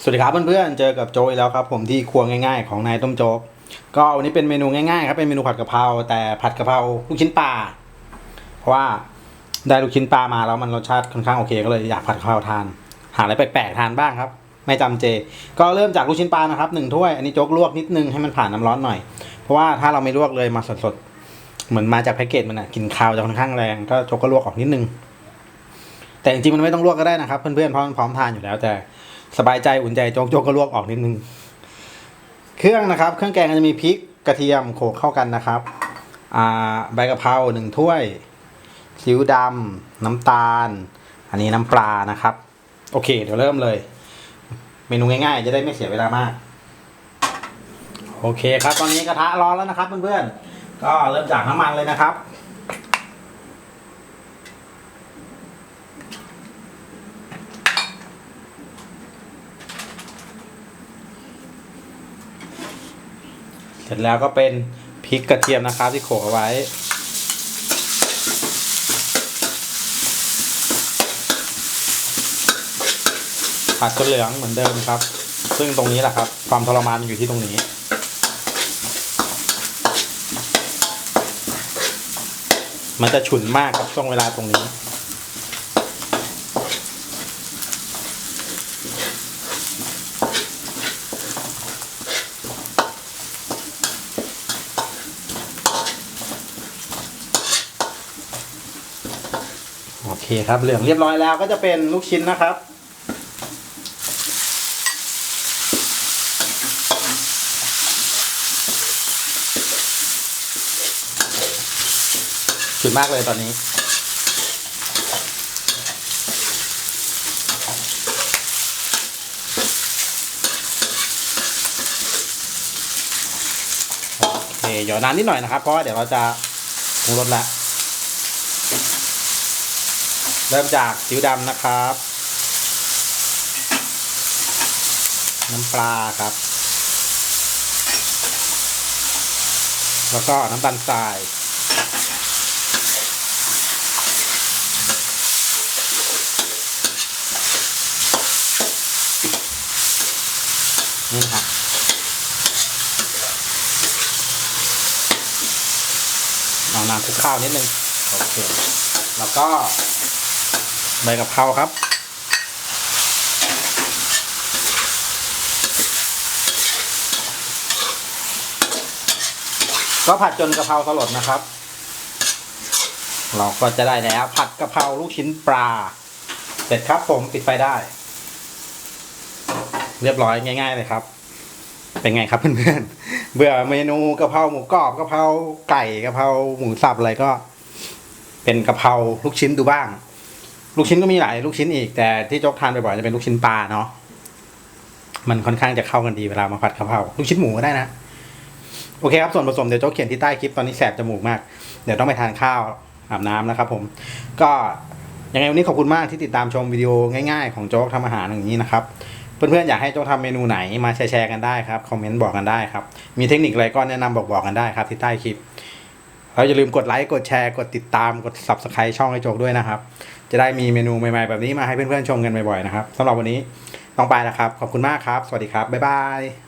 สวัสดีครับเพื่อนๆ เจอกับโจอีกแล้วครับผมที่ครัวง่ายๆ ของนายต้มโจ๊ก ก็วันนี้เป็นเมนูง่ายๆครับเป็นเมนูผัดกะเพราแต่ผัดกะเพราลูกชิ้นปลา เพราะว่าได้ลูกชิ้นปลามาแล้วมันรสชาติค่อนข้างโอเค ก็เลยอยากผัดกะเพราทาน หาอะไรแปลกๆทานบ้างครับ ไม่จำเจ ก็เริ่มจากลูกชิ้นปลานะครับหนึ่งถ้วย อันนี้โจ๊กลวกนิดนึงให้มันผ่านน้ำร้อนหน่อย เพราะว่าถ้าเราไม่ลวกเลยมาสดๆ เหมือนมาจากแพ็กเกจมันอะกลินคาวจะค่อนข้างแรงก็โจ๊กก็ลวกออกนิดนึง แต่จริงๆมันไม่ต้องลวกก็ได้นะครับ เพื่อนๆเพราะมันพร้อมทานอยู่แล้วแต่ สบายใจอุ่นใจโจ๊กโจ๊กก็ลวกออกนิดนึง เครื่องนะครับ เครื่องแกงจะมีพริกกระเทียมโขลกเข้ากันนะครับอ่าใบกะเพราหนึ่งถ้วยซีอิ๊วดำน้ำตาล อันนี้น้ำปลานะครับ โอเค เดี๋ยวเริ่มเลย เมนูง่ายๆ จะได้ไม่เสียเวลามาก โอเคครับ ตอนนี้กระทะร้อนแล้วนะครับเพื่อนๆก็เริ่มจากน้ำมันเลยนะครับ เสร็จแล้วก็เป็นพริกกระเทียมนะครับที่โขลกเอาไว้ ผัดจนเหลืองเหมือนเดิมครับ ซึ่งตรงนี้แหละครับ ความทรมานมันอยู่ที่ตรงนี้มันจะฉุนมากครับช่วงเวลาตรงนี้ เคครับเหลืองเรียบร้อยแล้วก็จะเป็นลูกชิ้นนะครับ สุดมากเลยตอนนี้โอเคเดี๋ยวนานนิดหน่อยนะครับ เพราะว่าเดี๋ยวเราจะปรุงรสแล้ว เริ่มจากซีอิ๊วดำนะครับ น้ำปลาครับ แล้วก็น้ำตาลทรายนี่นะครับเอาน้ำคลุกข้าวนิดนึงโอเค แล้วก็ ใบกะเพราครับ ก็ผัดจนกะเพราสลดนะครับ เราก็จะได้แล้ว ผัดกะเพราลูกชิ้นปลา เสร็จครับผมปิดไฟได้ เรียบร้อยง่าย ๆ เลยครับ เป็นไงครับเพื่อนๆเบื่อเมนูกะเพราหมูกรอบกะเพราไก่กะเพราหมูสับอะไรก็ เป็นกะเพราลูกชิ้นดูบ้าง ลูกชิ้นก็มีหลายลูกชิ้นอีก แต่ที่โจ๊กทานบ่อยๆจะเป็นลูกชิ้นปลาเนาะมันค่อนข้างจะเข้ากันดีเวลามาผัดกะเพราลูกชิ้นหมูก็ได้นะโอเคครับส่วนผสมเดี๋ยวโจ๊กเขียนที่ใต้คลิปตอนนี้แสบจมูกมาก เดี๋ยวต้องไปทานข้าวอาบน้ำนะครับผมก็ยังไงวันนี้ขอบคุณมากที่ติดตามชมวิดีโอง่ายๆ ของโจ๊กทำอาหารอย่างนี้นะครับเพื่อนๆอยากให้โจ๊กทำเมนูไหนมาแชร์ๆกันได้ครับคอมเมนต์บอกกันได้ครับมีเทคนิคอะไรก็แนะนำบอกๆกันได้ครับที่ใต้คลิป แล้วอย่าลืมกดไลค์ กดแชร์ กดติดตาม กด subscribe ช่องไอโจกด้วยนะครับ จะได้มีเมนูใหม่ๆแบบนี้มาให้เพื่อนๆชมกันบ่อยๆนะครับสำหรับวันนี้ต้องไปแล้วครับ ขอบคุณมากครับ สวัสดีครับ บ๊ายบาย